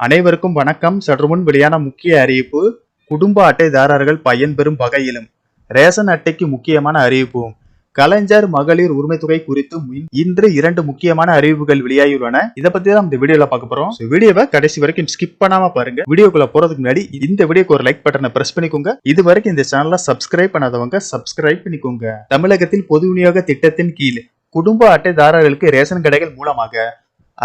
அனைவருக்கும் வணக்கம். சற்றுமுன் வெளியான முக்கிய அறிவிப்பு குடும்ப அட்டைதாரர்கள் பயன்பெறும் வகையிலும் ரேஷன் அட்டைக்கு முக்கியமான அறிவிப்பும் கலைஞர் மகளிர் உரிமை தொகை குறித்து இன்று இரண்டு முக்கியமான அறிவிப்புகள் வெளியாகியுள்ளன. இதை பத்தி தான் இந்த வீடியோல பார்க்க போறோம். வீடியோவை கடைசி வரைக்கும் ஸ்கிப் பண்ணாம பாருங்க. வீடியோக்குள்ள போறதுக்கு முன்னாடி இந்த வீடியோக்கு ஒரு லைக் பட்டனை பிரஸ் பண்ணிக்கோங்க. இது வரைக்கும் இந்த சேனலை சப்ஸ்கிரைப் பண்ணாதவங்க சப்ஸ்கிரைப் பண்ணிக்கோங்க. தமிழகத்தில் பொது விநியோக திட்டத்தின் கீழ் குடும்ப அட்டைதாரர்களுக்கு ரேஷன் கடைகள் மூலமாக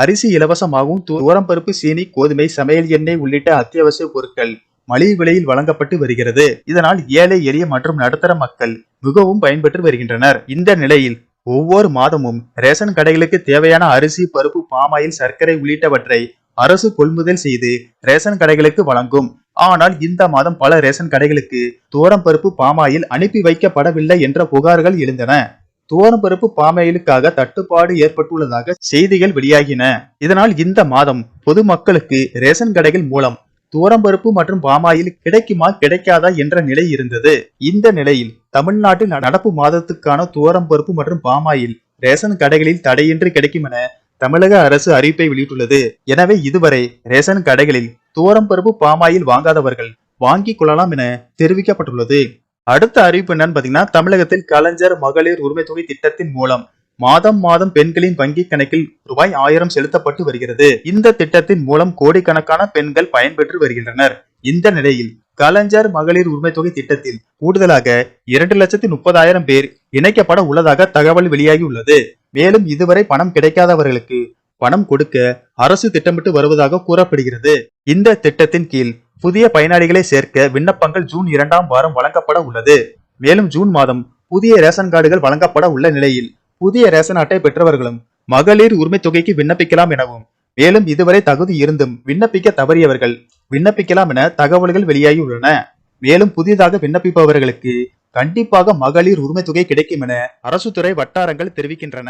அரிசி இலவசமாகவும் தூரம் பருப்பு சீனி கோதுமை சமையல் எண்ணெய் உள்ளிட்ட அத்தியாவசிய பொருட்கள் மலிவு விலையில் வழங்கப்பட்டு வருகிறது. இதனால் ஏழை எளிய மற்றும் நடுத்தர மக்கள் மிகவும் பயன்பெற்று வருகின்றனர். இந்த நிலையில் ஒவ்வொரு மாதமும் ரேஷன் கடைகளுக்கு தேவையான அரிசி பருப்பு பாமாயில் சர்க்கரை உள்ளிட்டவற்றை அரசு கொள்முதல் செய்து ரேஷன் கடைகளுக்கு வழங்கும். ஆனால் இந்த மாதம் பல ரேஷன் கடைகளுக்கு தூரம் பருப்பு பாமாயில் அனுப்பி வைக்கப்படவில்லை என்ற புகார்கள் எழுந்தன. துவரம்பருப்பு பாமாயிலுக்காக தட்டுப்பாடு ஏற்பட்டுள்ளதாக செய்திகள் வெளியாகின. இதனால் இந்த மாதம் பொதுமக்களுக்கு ரேஷன் கடைகள் மூலம் துவரம்பருப்பு மற்றும் பாமாயில் கிடைக்குமா கிடைக்காதா என்ற நிலை இருந்தது. இந்த நிலையில் தமிழ்நாட்டில் நடப்பு மாதத்துக்கான துவரம்பருப்பு மற்றும் பாமாயில் ரேஷன் கடைகளில் தடையின்றி கிடைக்கும் என தமிழக அரசு அறிவிப்பை வெளியிட்டுள்ளது. எனவே இதுவரை ரேஷன் கடைகளில் துவரம்பருப்பு பாமாயில் வாங்காதவர்கள் வாங்கிக் கொள்ளலாம் என தெரிவிக்கப்பட்டுள்ளது. அடுத்த அறிவிப்பு என்னன்னு பாத்தீங்கன்னா தமிழகத்தில் கலைஞர் மகளிர் உரிமை தொகை திட்டத்தின் மூலம் மாதம் மாதம் பெண்களின் வங்கி கணக்கில் ரூபாய் ஆயிரம் செலுத்தப்பட்டு வருகிறது. இந்த திட்டத்தின் மூலம் கோடிக்கணக்கான பெண்கள் பயன்பெற்று வருகின்றனர். இந்த நிலையில் கலைஞர் மகளிர் உரிமை தொகை திட்டத்தில் கூடுதலாக இரண்டு லட்சத்தி முப்பதாயிரம் பேர் இணைக்கப்பட உள்ளதாக தகவல் வெளியாகி உள்ளது. மேலும் இதுவரை பணம் கிடைக்காதவர்களுக்கு பணம் கொடுக்க அரசு திட்டமிட்டு வருவதாக கூறப்படுகிறது. இந்த திட்டத்தின் கீழ் புதிய பயனாளிகளை சேர்க்க விண்ணப்பங்கள் ஜூன் இரண்டாம் வாரம் வழங்கப்பட உள்ளது. மேலும் ஜூன் மாதம் புதிய ரேஷன் கார்டுகள் வழங்கப்பட உள்ள நிலையில் புதிய ரேஷன் அட்டை பெற்றவர்களும் மகளிர் உரிமை தொகைக்கு விண்ணப்பிக்கலாம் எனவும் மேலும் இதுவரை தகுதி இருந்தும் விண்ணப்பிக்க தவறியவர்கள் விண்ணப்பிக்கலாம் என தகவல்கள் வெளியாகி உள்ளன மேலும் புதிதாக விண்ணப்பிப்பவர்களுக்கு கண்டிப்பாக மகளிர் உரிமை தொகை கிடைக்கும் என அரசு துறை வட்டாரங்கள் தெரிவிக்கின்றன.